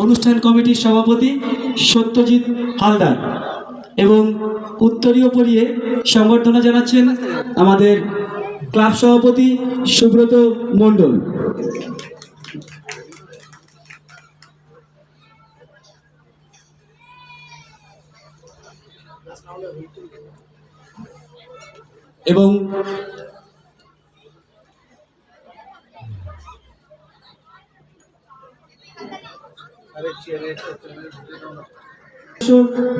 অনুষ্ঠান কমিটির সভাপতি সত্যজিৎ হালদার এবং উত্তরীয় পরিয়ে সংবর্ধনা জানাচ্ছেন আমাদের ক্লাব সভাপতি সুব্রত মণ্ডল। এবং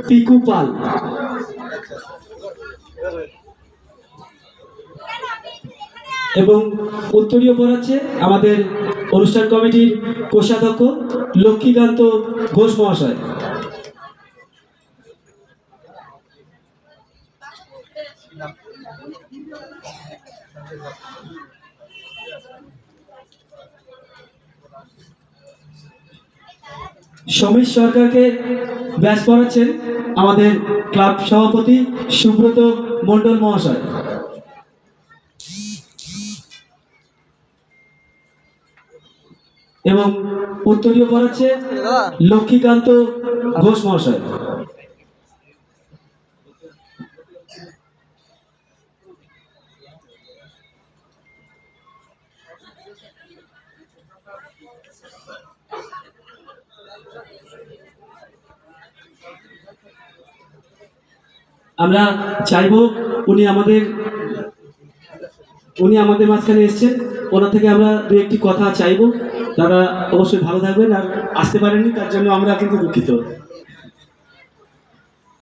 পিকু পাল। এবং উত্তরীয় পড়াচ্ছে আমাদের অনুষ্ঠান কমিটির কোষাধ্যক্ষ লক্ষ্মীকান্ত ঘোষ মহাশয়। সমীর সরকারকে ব্যাস পড়াচ্ছেন আমাদের ক্লাব সভাপতি সুব্রত মণ্ডল মহাশয়। এবং উত্তরীয় পড়াচ্ছে লক্ষ্মীকান্ত ঘোষ মহাশয়। আমরা চাইব উনি আমাদের উনি আমাদের মাঝখানে এসছেন। ওনার থেকে আমরা দু একটি কথা চাইব। তারা অবশ্যই ভালো থাকবেন আর আসতে পারেননি, তার জন্য আমরা কিন্তু দুঃখিত।